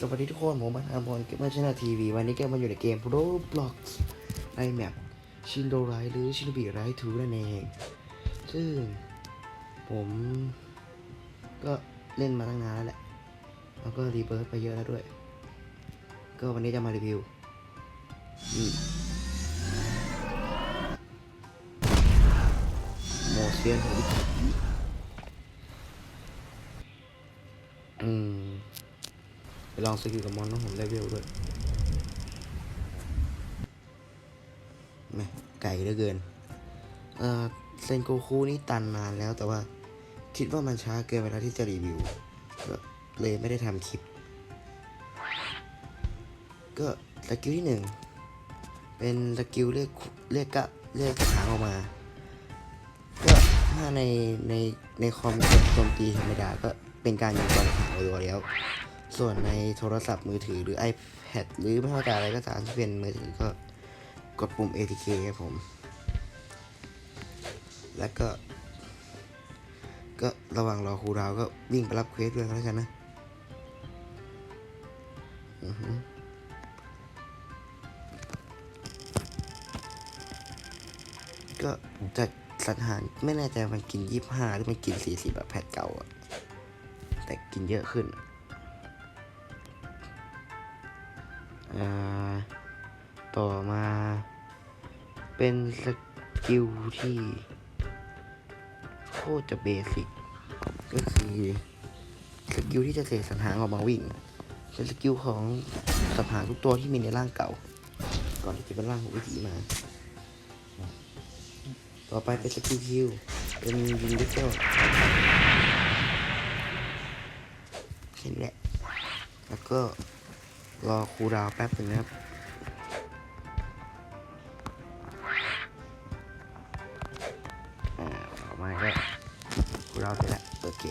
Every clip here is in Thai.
สวัสดีทุกคนผมมาทำบอลเกมเมอร์ชาทีวีวันนี้แก็มาอยู่ในเกม Roblox ในแมปชินโดไรหรือชินบิไรทูนั่นเอง ซึ่ง ผมก็เล่นมาตั้งนานแล้วแหละ แล้วก็รีเบิร์ตไปเยอะแล้วด้วย ก็วันนี้จะมารีวิวโมเซียนอืม ไปลองสกิลกับมอนต้องผมเลเวลด้วยแม่ไก่เหลือเกิน เออเซนโกคูนี่ตันนานแล้วแต่ว่าคิดว่ามันช้าเกินไปแล้วที่จะรีวิวก็เลยไม่ได้ทำคลิป ก็สกิลที่หนึ่งเป็นสกิลเรียกเรียกกะเรียกหางออกมา ก็ถ้าในในในคอมกดโจมตีธรรมดาก็เป็นการยิงบอลหางตัวแล้ว ส่วนในโทรศัพท์มือถือหรือ iPad หรือไม่ว่าจะอะไรก็ตามที่เป็นมือถือก็กดปุ่ม ATK ครับผม แล้วก็ ก็ระหว่างรอครูดาวก็วิ่งไปรับเควสด้วยแล้วกันนะอือฮึก็จะสันหารไม่แน่ใจมันกินยี่ห้าหรือมันกินสี่สิบแบบแพทเก่าอะแต่กินเยอะขึ้นอ่า ต่อมา เป็นสกิลที่โคตรจะเบสิกก็คือสกิลที่จะเสกสันหางออกมาวิ่งเป็นสกิลของสัตว์หางทุกตัวที่มีในร่างเก่า ก่อนที่จะเป็นร่างของวิถีมา ต่อไปเป็นสกิลคิวเป็นยิงดิเซลเห็นแหละแล้วก็ รอครูดาวแป๊บหนึ่งนะครับ อ่าออกมาก็ครูดาวเสร็จแล้ว โอเค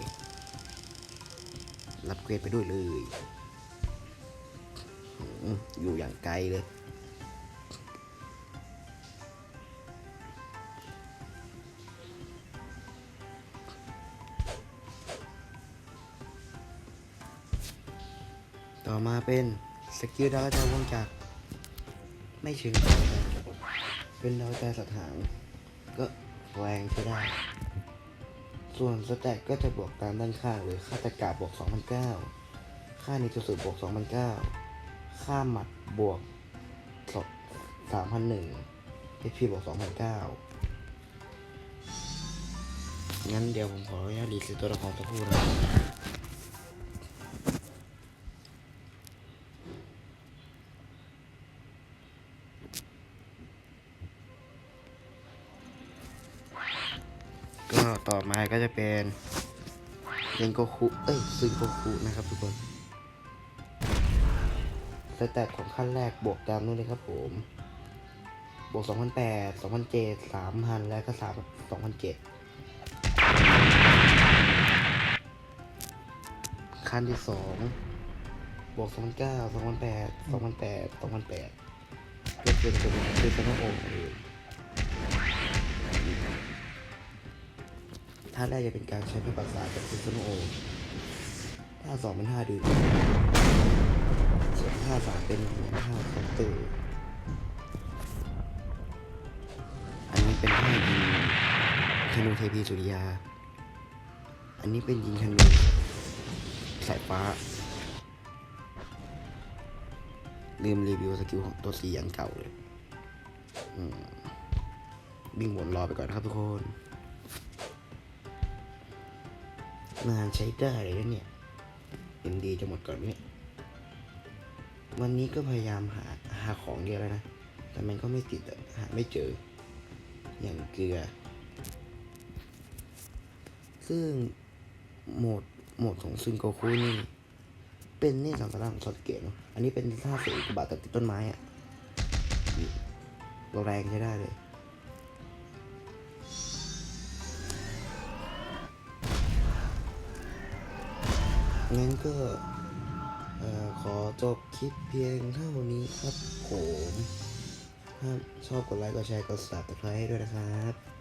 รับเควสไปด้วยเลย อยู่อย่างไกลเลยต่อมาเป็น สกิลดาวกระจายวงจักรไม่เชิงเป็นดาวกระจายสถานก็แรงใช้ได้ ส่วนสแต็กก็จะบวกตามด้านข้างเลยค่าตะกาบบวก2009ค่านิจสุบวก2009ค่าหมัดบวก3001 HP บวก2009งั้นเดี๋ยวผมขออนุญาตรีเซ็ตตัวละครสักครู่นะ ต่อมาก็จะเป็นเรนโกคุเอ้ยซึงโกคุนะครับทุกคนสแตทของขั้นแรกบวกตามนู้นเลยครับผม บวก 2008 2007 3000 แล้วก็3 2007 ขั้นที่ 2 บวก 2009 2008 2008 2008ก็เป็นเป็นเป็นสนโอเอง ท่าแรกจะเป็นการใช้พระปราสาทกับซิสโนโอท่าสองเป็นท่าดื่มส่วนท่าสามเป็นท่าคอนเตอร์อันนี้เป็นท่ายิงธนูเทพีสุริยา อันนี้เป็นยิงธนูสายฟ้า ลืมรีวิวสกิลของตัวสีอันเก่าเลยอืมวิ่งวนรอไปก่อนนะครับทุกคน งานใช้ได้เลยนะเนี่ยเอ็มดีจะหมดก่อนเนี่ยวันนี้ก็พยายามหาหาของเยอะแล้วนะ แต่มันก็ไม่ติดหาไม่เจอ อย่างเกลือ ซึ่งโหมดโหมดของซึนโกคุนี่ เป็นนี่สัมภาระของซอสเกตเนอะอันนี้เป็นท่าเสือกระบาดตัดติดต้นไม้อะเราแรงใช้ได้เลย งั้นก็ขอจบคลิปเพียงเท่านี้ครับผมถ้าชอบกดไลค์ กดแชร์ กด subscribe ให้ด้วยนะครับ